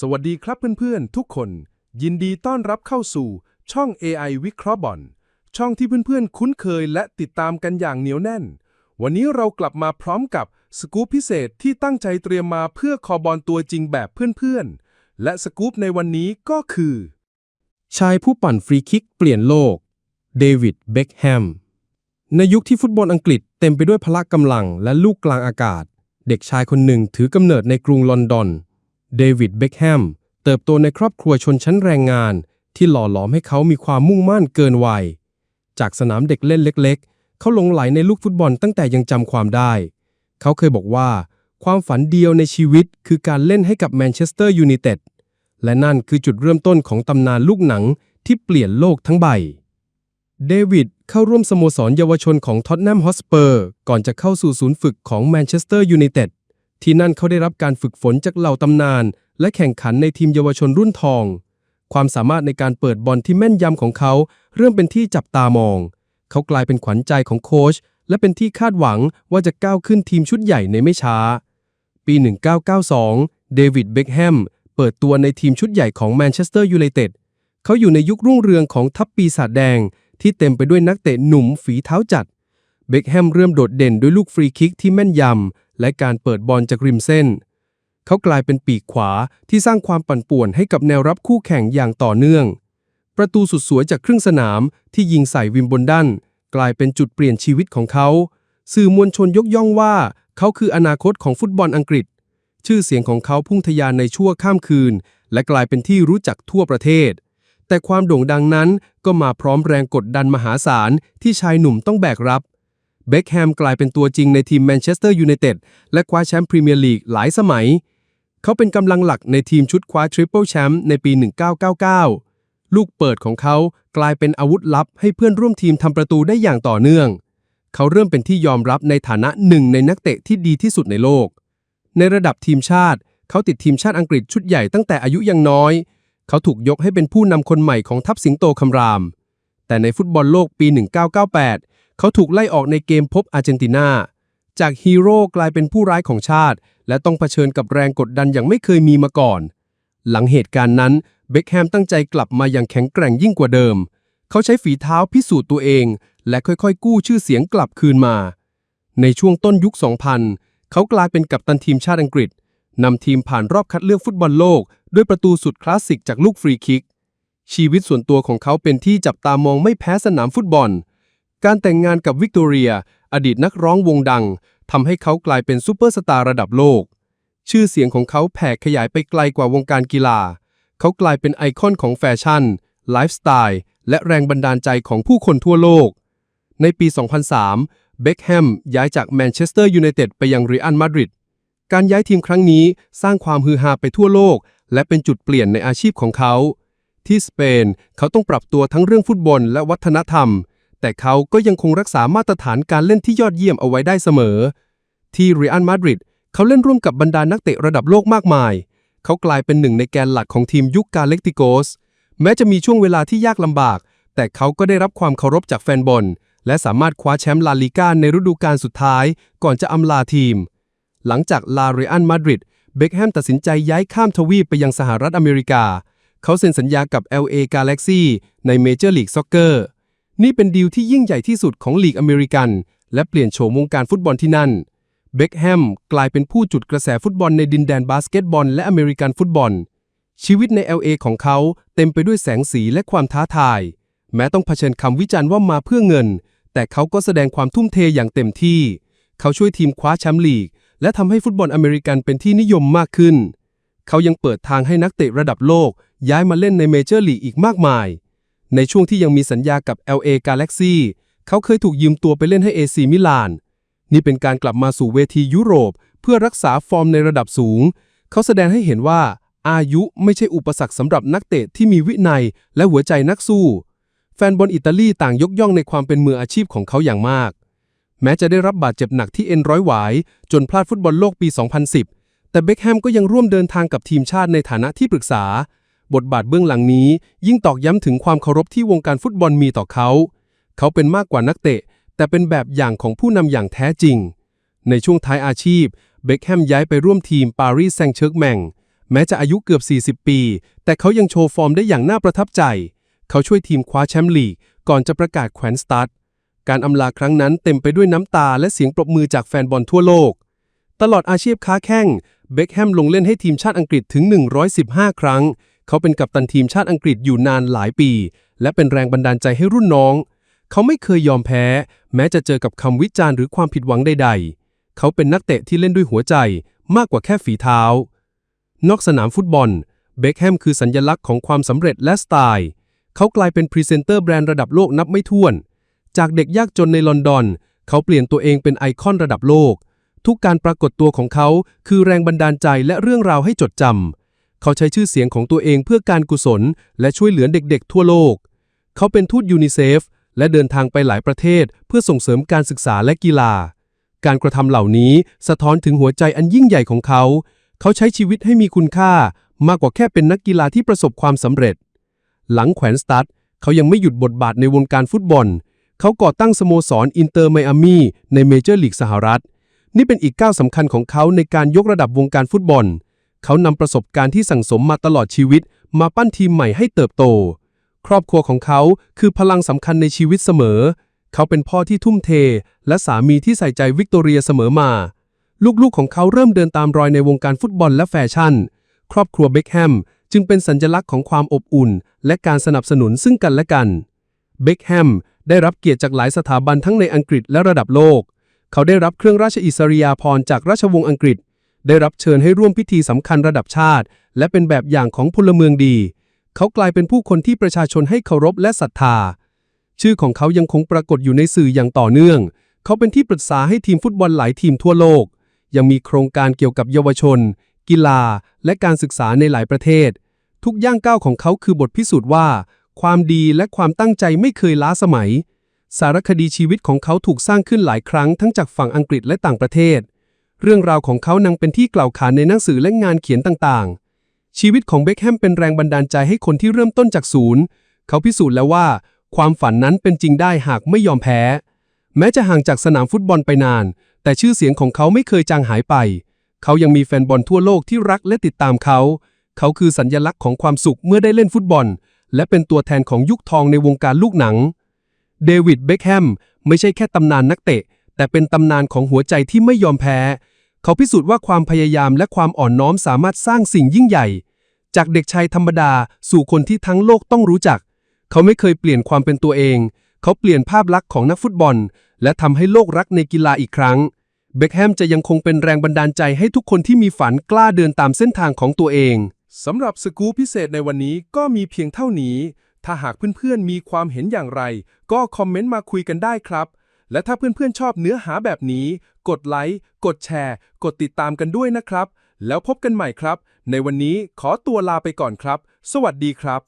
สวัสดีครับเพื่อนๆ ทุกคน ยินดีต้อนรับเข้าสู่ ช่อง AI วิเคราะห์บอลช่องที่เพื่อนๆ คุ้นเคยและติดตามกันอย่างเหนียวแน่น วันนี้เรากลับมาพร้อมกับสกู๊ปพิเศษที่ตั้งใจเตรียมมาเพื่อคอบอลตัวจริงแบบเพื่อนๆ และสกู๊ปในวันนี้ก็คือ ชายผู้ปั่นฟรีคิกเปลี่ยนโลก เดวิด เบ็คแฮม ในยุคที่ฟุตบอลอังกฤษเต็มไปด้วยพละกำลังและลูกกลางอากาศ เด็กชายคนหนึ่งถือกำเนิดในกรุงลอนดอน เดวิดเบ็คแฮมเติบโตในครอบครัวชนชั้นแรงงาน ที่หล่อหลอมให้เขามีความมุ่งมั่นเกินวัย จากสนามเด็กเล่นเล็ก ๆ เขาหลงไหลในลูกฟุตบอลตั้งแต่ยังจำความได้ เขาเคยบอกว่า ความฝันเดียวในชีวิตคือการเล่นให้กับแมนเชสเตอร์ยูไนเต็ดและนั่นคือจุดเริ่มต้นของตำนานลูกหนังที่เปลี่ยนโลกทั้งใบ เดวิดเข้าร่วมสโมสรเยาวชนของท็อตแนมฮอสเปอร์ ก่อนจะเข้าสู่ศูนย์ฝึกของแมนเชสเตอร์ยูไนเต็ด ที่นั่นเขาได้รับการฝึกฝนจากเหล่าตำนาน และแข่งขันในทีมเยาวชนรุ่นทอง ความสามารถในการเปิดบอลที่แม่นยำของเขา เริ่มเป็นที่จับตามอง เขากลายเป็นขวัญใจของโค้ชและเป็นที่คาดหวังว่าจะก้าวขึ้นทีมชุดใหญ่ในไม่ช้า ปี 1992 เดวิดเบ็คแฮมเปิดตัวในทีมชุดใหญ่ของแมนเชสเตอร์ยูไนเต็ดเขาอยู่ในยุครุ่งเรืองของทัพปีศาจแดง ที่เต็มไปด้วยนักเตะหนุ่มฝีเท้าจัด เบ็คแฮมเริ่มโดดเด่นด้วยลูกฟรีคิกที่แม่นยำ และการเปิดบอลจากริมเส้น เขากลายเป็นปีกขวาที่สร้างความปั่นป่วนให้กับแนวรับคู่แข่งอย่างต่อเนื่อง ประตูสุดสวยจากครึ่งสนามที่ยิงใส่วิมบลดันกลายเป็นจุดเปลี่ยนชีวิตของเขา สื่อมวลชนยกย่องว่า เขาคืออนาคตของฟุตบอลอังกฤษ ชื่อเสียงของเขาพุ่งทะยานในชั่วข้ามคืน และกลายเป็นที่รู้จักทั่วประเทศ แต่ความโด่งดังนั้นก็มาพร้อมแรงกดดันมหาศาลที่ชายหนุ่มต้องแบกรับ เบ็คแฮมกลายเป็นตัวจริงในทีมแมนเชสเตอร์ยูไนเต็ดและคว้าแชมป์พรีเมียร์ลีกหลายสมัย เขาเป็นกำลังหลักในทีมชุดคว้าทริปเปิลแชมป์ในปี 1999 ลูกเปิดของเขากลายเป็นอาวุธลับให้เพื่อนร่วมทีมทำประตูได้อย่างต่อเนื่อง เขาเริ่มเป็นที่ยอมรับในฐานะหนึ่งในนักเตะที่ดีที่สุดในโลก ในระดับทีมชาติ เขาติดทีมชาติอังกฤษชุดใหญ่ตั้งแต่อายุยังน้อย เขาถูกยกให้เป็นผู้นำคนใหม่ของทัพสิงโตคำราม แต่ในฟุตบอลโลกปี 1998 เขาถูกไล่ออกในเกมพบอาร์เจนตินา จากฮีโร่กลายเป็นผู้ร้ายของชาติ และต้องเผชิญกับแรงกดดันอย่างไม่เคยมีมาก่อน หลังเหตุการณ์นั้น เบ็คแฮมตั้งใจกลับมาอย่างแข็งแกร่งยิ่งกว่าเดิม เขาใช้ฝีเท้าพิสูจน์ตัวเอง และค่อยๆ กู้ชื่อเสียงกลับคืนมา ในช่วงต้นยุค 2000 เขากลายเป็นกัปตันทีมชาติอังกฤษนำทีมผ่านรอบคัดเลือกฟุตบอลโลก ด้วยประตูสุดคลาสสิกจากลูกฟรีคิกชีวิตส่วนตัวของเขาเป็นที่จับตามองไม่แพ้สนามฟุตบอล การแต่งงานกับวิกตอเรีย อดีตนักร้องวงดังทำให้เขากลายเป็นซูเปอร์สตาร์ระดับโลก ชื่อเสียงของเขาแผ่ขยายไปไกลกว่าวงการกีฬา เขากลายเป็นไอคอนของแฟชั่น ไลฟ์สไตล์ และแรงบันดาลใจของผู้คนทั่วโลก ในปี 2003 เบ็คแฮมย้ายจากแมนเชสเตอร์ยูไนเต็ดไปยังเรอัลมาดริด การย้ายทีมครั้งนี้สร้างความฮือฮาไปทั่วโลก และเป็นจุดเปลี่ยนในอาชีพของเขา ที่สเปน เขาต้องปรับตัวทั้งเรื่องฟุตบอลและวัฒนธรรม แต่เขาก็ยังคงรักษามาตรฐานการเล่นที่ยอดเยี่ยมเอาไว้ได้เสมอ ที่เรอัลมาดริดเขาเล่นร่วมกับบรรดานักเตะระดับโลกมากมาย เขากลายเป็นหนึ่งในแกนหลักของทีมยุคกาเล็กติโกส แม้จะมีช่วงเวลาที่ยากลำบาก แต่เขาก็ได้รับความเคารพจากแฟนบอลและสามารถคว้าแชมป์ลาลิก้าในฤดูกาลสุดท้าย ก่อนจะอำลาทีม หลังจากลาเรอัลมาดริดเบคแฮมตัดสินใจย้ายข้ามทวีปไปยังสหรัฐอเมริกา เขาเซ็นสัญญากับ LA Galaxy ในเมเจอร์ลีกซ็อกเกอร์ นี่เป็นดีลที่ยิ่งใหญ่ที่สุดของลีกอเมริกัน และเปลี่ยนโฉมวงการฟุตบอลที่นั่น เบ็คแฮมกลายเป็นผู้จุดกระแสฟุตบอลในดินแดนบาสเกตบอลและอเมริกันฟุตบอล ชีวิตใน LA ของเขาเต็มไปด้วยแสงสีและความท้าทาย แม้ต้องเผชิญคำวิจารณ์ว่ามาเพื่อเงิน แต่เขาก็แสดงความทุ่มเทอย่างเต็มที่ เขาช่วยทีมคว้าแชมป์ลีก และทำให้ฟุตบอลอเมริกันเป็นที่นิยมมากขึ้น เขายังเปิดทางให้นักเตะระดับโลกย้ายมาเล่นในเมเจอร์ลีกอีกมากมาย ในช่วงที่ยังมีสัญญากับ LA Galaxy เขาเคยถูกยืมตัวไปเล่นให้ AC มิลาน นี่เป็นการกลับมาสู่เวทียุโรป เพื่อรักษาฟอร์มในระดับสูง เขาแสดงให้เห็นว่า อายุไม่ใช่อุปสรรคสำหรับนักเตะที่มีวินัยและหัวใจนักสู้ แฟนบอลอิตาลีต่างยกย่องในความเป็นมืออาชีพของเขาอย่างมาก แม้จะได้รับบาดเจ็บหนักที่เอ็นร้อยหวายจนพลาดฟุตบอลโลกปี 2010 แต่เบคแฮมก็ยังร่วมเดินทางกับทีมชาติในฐานะที่ปรึกษา บทบาทเบื้องหลังนี้ยิ่งตอกย้ำถึงความเคารพที่วงการฟุตบอลมีต่อเขา เขาเป็นมากกว่านักเตะ แต่เป็นแบบอย่างของผู้นำอย่างแท้จริง ในช่วงท้ายอาชีพ เบคแฮมย้ายไปร่วมทีมปารีสแซงต์เชิร์กแมงแม้จะอายุเกือบ 40 ปี แต่เขายังโชว์ฟอร์มได้อย่างน่าประทับใจ เขาช่วยทีมคว้าแชมป์ลีก ก่อนจะประกาศแขวนสตาร์ทการอำลาครั้งนั้นเต็มไปด้วยน้ำตาและเสียงปรบมือจากแฟนบอลทั่วโลก ตลอดอาชีพค้าแข้ง เบคแฮมลงเล่นให้ทีมชาติอังกฤษถึง 115 ครั้ง เขาเป็นกัปตันทีมชาติอังกฤษอยู่นานหลายปี และเป็นแรงบันดาลใจให้รุ่นน้อง เขาไม่เคยยอมแพ้ แม้จะเจอกับคำวิจารณ์หรือความผิดหวังใด ๆ เขาเป็นนักเตะที่เล่นด้วยหัวใจมากกว่าแค่ฝีเท้า นอกสนามฟุตบอล เบคแฮมคือสัญลักษณ์ของความสำเร็จและสไตล์ เขากลายเป็นพรีเซนเตอร์แบรนด์ระดับโลกนับไม่ถ้วน จากเด็กยากจนในลอนดอน เขาเปลี่ยนตัวเองเป็นไอคอนระดับโลก ทุกการปรากฏตัวของเขาคือแรงบันดาลใจและเรื่องราวให้จดจำ เขาใช้ชื่อเสียงของตัวเองเพื่อการกุศล และช่วยเหลือเด็กๆ ทั่วโลก เขาเป็นทูตยูนิเซฟ และเดินทางไปหลายประเทศ เพื่อส่งเสริมการศึกษาและกีฬา การกระทำเหล่านี้สะท้อนถึงหัวใจอันยิ่งใหญ่ของเขา เขาใช้ชีวิตให้มีคุณค่ามากกว่าแค่เป็นนักกีฬาที่ประสบความสำเร็จ หลังแขวนสตัดเขายังไม่หยุดบทบาทในวงการฟุตบอล เขาก่อตั้งสโมสรอินเตอร์ไมอามีในเมเจอร์ลีกสหรัฐ นี่เป็นอีกก้าวสำคัญของเขาในการยกระดับวงการฟุตบอล เขานำประสบการณ์ที่สั่งสมมาตลอดชีวิต มาปั้นทีมใหม่ให้เติบโต ครอบครัวของเขาคือพลังสำคัญในชีวิตเสมอ เขาเป็นพ่อที่ทุ่มเท และสามีที่ใส่ใจวิกตอเรียเสมอมา ลูกๆของเขาเริ่มเดินตามรอยในวงการฟุตบอลและแฟชั่น ครอบครัวเบคแฮมจึงเป็นสัญลักษณ์ของความอบอุ่น และการสนับสนุนซึ่งกันและกันเบคแฮมได้รับเกียรติจากหลายสถาบันทั้งในอังกฤษและระดับโลก เขาได้รับเครื่องราชอิสริยาภรณ์จากราชวงศ์อังกฤษ ได้รับเชิญให้ร่วมพิธีสำคัญระดับชาติ และเป็นแบบอย่างของพลเมืองดี เขากลายเป็นผู้คนที่ประชาชนให้เคารพและศรัทธา ชื่อของเขายังคงปรากฏอยู่ในสื่ออย่างต่อเนื่อง เขาเป็นที่ปรึกษาให้ทีมฟุตบอลหลายทีมทั่วโลก ยังมีโครงการเกี่ยวกับเยาวชน กีฬา และการศึกษาในหลายประเทศ ทุกย่างก้าวของเขาคือบทพิสูจน์ว่า ความดีและความตั้งใจไม่เคยล้าสมัย สารคดีชีวิตของเขาถูกสร้างขึ้นหลายครั้งทั้งจากฝั่งอังกฤษและต่างประเทศ เรื่องราวของเขานังเป็นที่กล่าวขานในหนังสือและงานเขียนต่างๆ ชีวิตของเบคแฮมเป็นแรงบันดาลใจให้คนที่เริ่มต้นจากศูนย์ เขาพิสูจน์แล้วว่า ความฝันนั้นเป็นจริงได้หากไม่ยอมแพ้ แม้จะห่างจากสนามฟุตบอลไปนาน แต่ชื่อเสียงของเขาไม่เคยจางหายไป เขายังมีแฟนบอลทั่วโลกที่รักและติดตามเขา เขาคือสัญญลักษณ์ของความสุขเมื่อได้เล่นฟุตบอล และเป็นตัวแทนของยุคทองในวงการลูกหนัง เดวิด เบคแฮมไม่ใช่แค่ตำนานนักเตะ แต่เป็นตำนานของหัวใจที่ไม่ยอมแพ้ เขาพิสูจน์ว่าความพยายามและความอ่อนน้อมสามารถสร้างสิ่งยิ่งใหญ่ จากเด็กชายธรรมดาสู่คนที่ทั้งโลกต้องรู้จัก เขาไม่เคยเปลี่ยนความเป็นตัวเอง เขาเปลี่ยนภาพลักษณ์ของนักฟุตบอล และทำให้โลกรักในกีฬาอีกครั้ง เบคแฮมจะยังคงเป็นแรงบันดาลใจให้ทุกคนที่มีฝันกล้าเดินตามเส้นทางของตัวเองสำหรับสกู๊ปพิเศษในวันนี้ก็มีเพียงเท่านี้ ถ้าหากเพื่อนๆ มีความเห็นอย่างไร ก็คอมเมนต์มาคุยกันได้ครับ และถ้าเพื่อนๆชอบเนื้อหาแบบนี้ กดไลค์ กดแชร์ กดติดตามกันด้วยนะครับ แล้วพบกันใหม่ครับ ในวันนี้ขอตัวลาไปก่อนครับ สวัสดีครับ